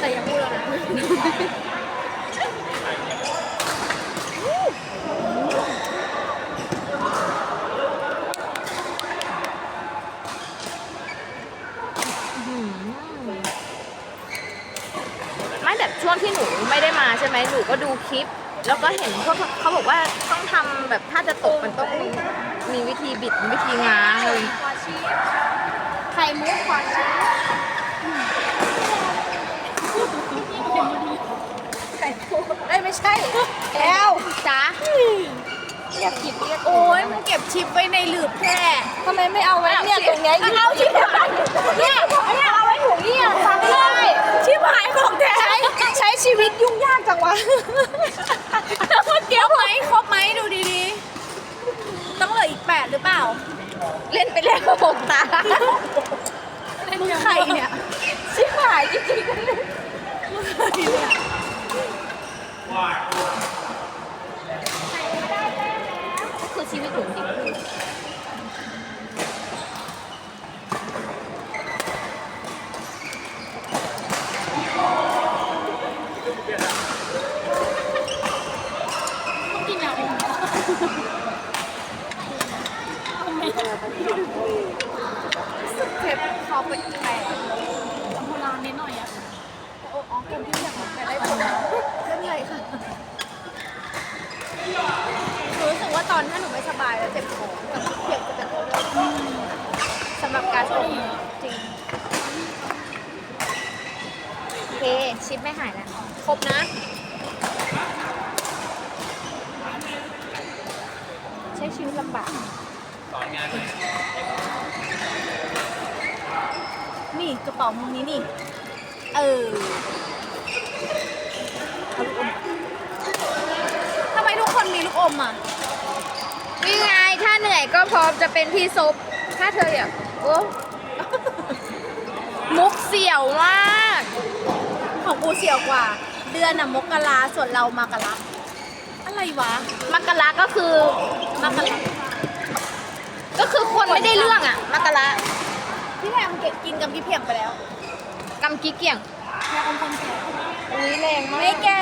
แต่อย่าพูดแล้วนะไม่แบบช่วงที่หนูไม่ได้มาใช่ไหมหนูก็ดูคลิป แล้วก็เห็นพวกเขาบอกว่าต้องทำแบบถ้าจะตกมันต้องมีมีวิธีบิดวิธีง้างเลยขอชีสไข่มุกขอชีสไข่มุก เอ้ยไม่ใช่แอลจ้าอยากกินเรียกโอ้ยมึงเก็บชิปไว้ในหลืบแค่ทำไมไม่เอาไว้เนี่ยตรงเนี้ยเอาชิปหายเนี่ยเนี่ยเอาไว้ถุงเนี่ยทำไม่ได้ชิปหายของแท้ใช้ใช้ชีวิตยุ่งยากจังวะแล้วเมื่อกี้ไหมครบไหมดูดีๆ ต้องเหลืออีกแปดหรือเปล่า เล่นไปแล้วหกตามึงใครเนี่ย ชิบหายจริงมึงใครเนี่ย คือชีวิตหนูจริงกินอย่างอื่นเจ็บคอเป็นแผลโบราณนิดหน่อยอะโอ้อ๋อเกมที่อยากมันไปได้ผลไม่เป็นไรค่ะหนูรู้สึกว่าต อนถ้าหนูไม่สบายแล้วเจ็บคอแต่ว่าเพียงจะเป็นสำหรับการชกจริงโอเคชิปไม่หายแล้วครบนะใช้ชีวิตลำบากนี่กระเป๋ามุมนี้นี่ เออทำไมทุกคนมีลูกอมอะ นี่ไง ถ้าเหนื่อยก็พร้อมจะเป็นพี่ซบถ้าเธออยากโอ้มุกเสี่ยวมาก ของกูเสี่ยวกว่า เดือนน่ะมกราส่วนเรามากราอะไรวะมักกะลาก็คือมากราก็คือคนไม่ได้เรื่องอะมักกะลาพี่แพมเก็บกินกับพี่เพียงไปแล้วกำกี้เกี่ยงแม่อมคนแก่อุ้ยแรงมากไม่แก่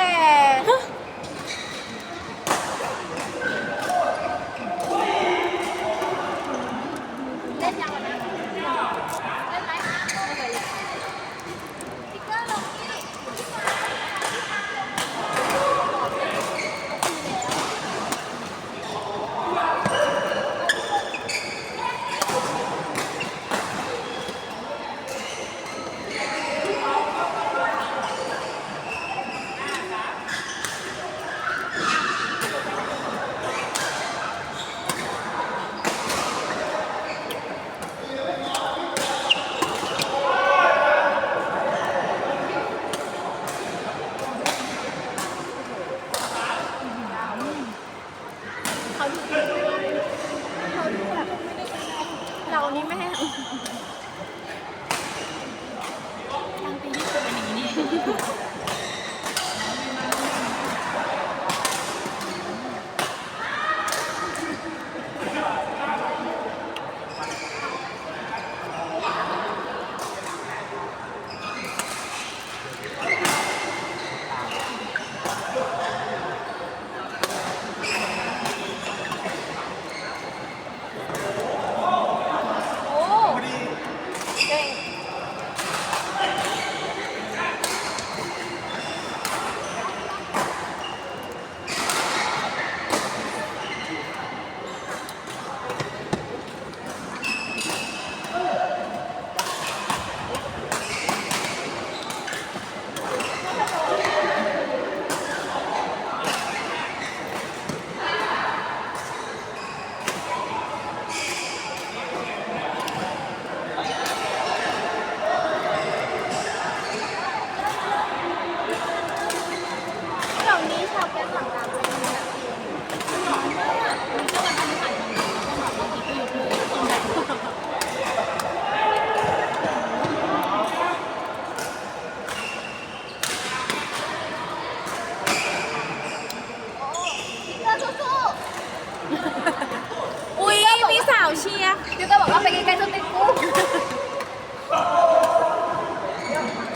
ไปไกลๆสติกกู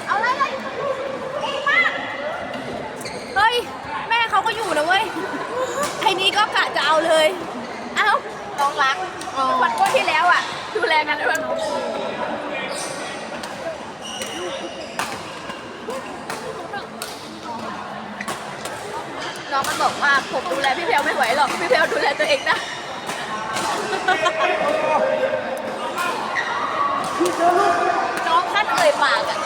เอาเลยเลยอีกมากเฮ้ย แม่เขาก็อยู่นะเว้ยไอ้นี้ก็กะจะเอาเลย เอ้าน้องรักวันก่อนที่แล้วอะ ดูแลกันด้วยน้องมันบอกว่าผมดูแลพี่เพลไม่ไหวหรอก พี่เพลดูแลตัวเองนะ น้องท่านเอ่ยปากอะ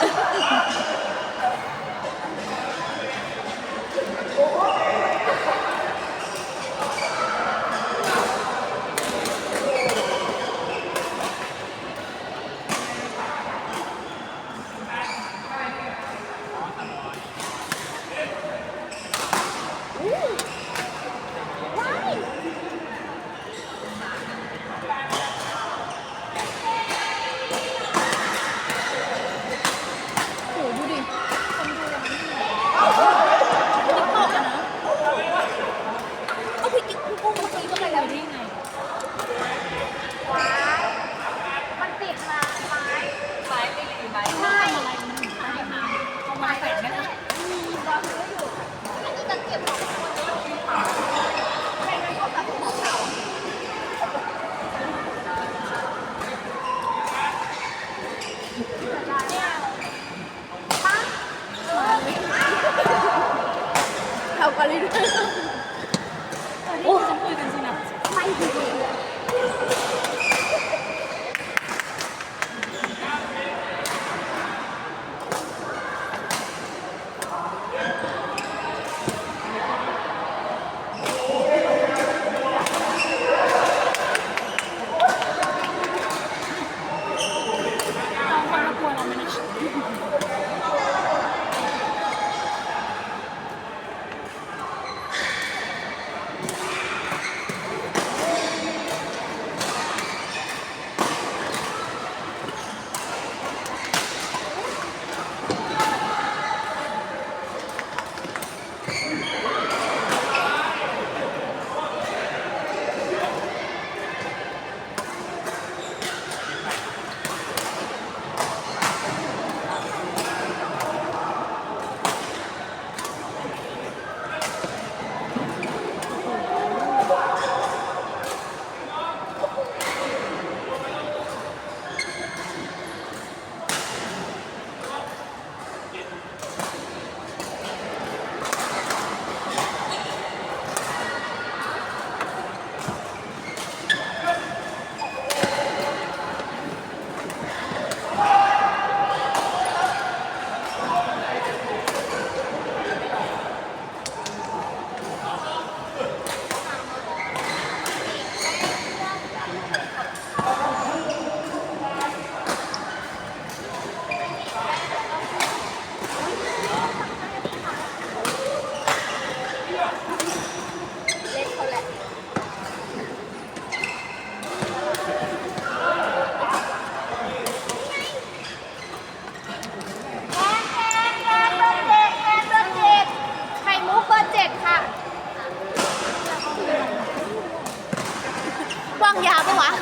อ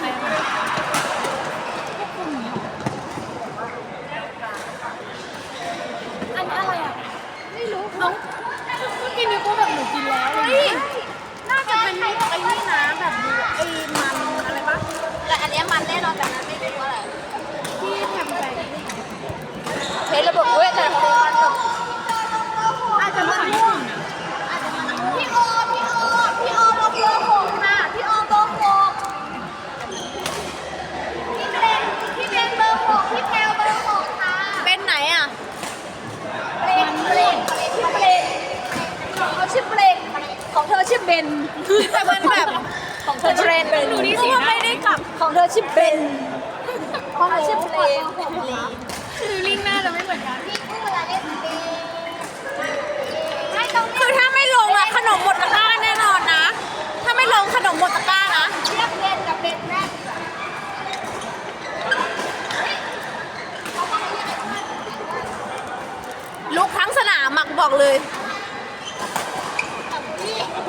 ันนี้อะไรอะ ไม่รู้น้องเมื่อกี้นิ้วโป้แบบหนูกินแล้วเฮ้ยน่าจะเป็นไอ้นี่นะแบบดูไอ้มันอะไรปะแต่อันเนี้ยมันแน่นอนแต่นั้นไม่รู้ว่าอะไร ที่ทำไป เทสระบบเว้ยแต่ของมันแบบ อาจจะมันม่วงพี่โอ พี่โอ พี่โอเบอร์หกค่ะ พี่โอเบอร์หกพี่เบนพี่เบนเบอร์หกพี่แพลวเบอร์หกค่ะ เป็นไหนอะ เบรกเบรกพี่เบรกเขาชื่อเบรก ของ เธอชื่อเบนแต่มันแบบของเธอเทรนเป็นเพราะว่าไม่ได้กลับของเธอชื่อเบนของเธอชื่อเพลงคือลิงหน้าจะไม่เหมือนกันพี่กู้เวลาเล่นเบรกให้ตรงคือถ้าไม่ลงอะขนมหมดตะกร้าแน่นอนนะ ถ้าไม่ลงขนมหมดตะกร้านะเรียกเบนกับเบนแรกลุกทั้งสนามมักบอกเลย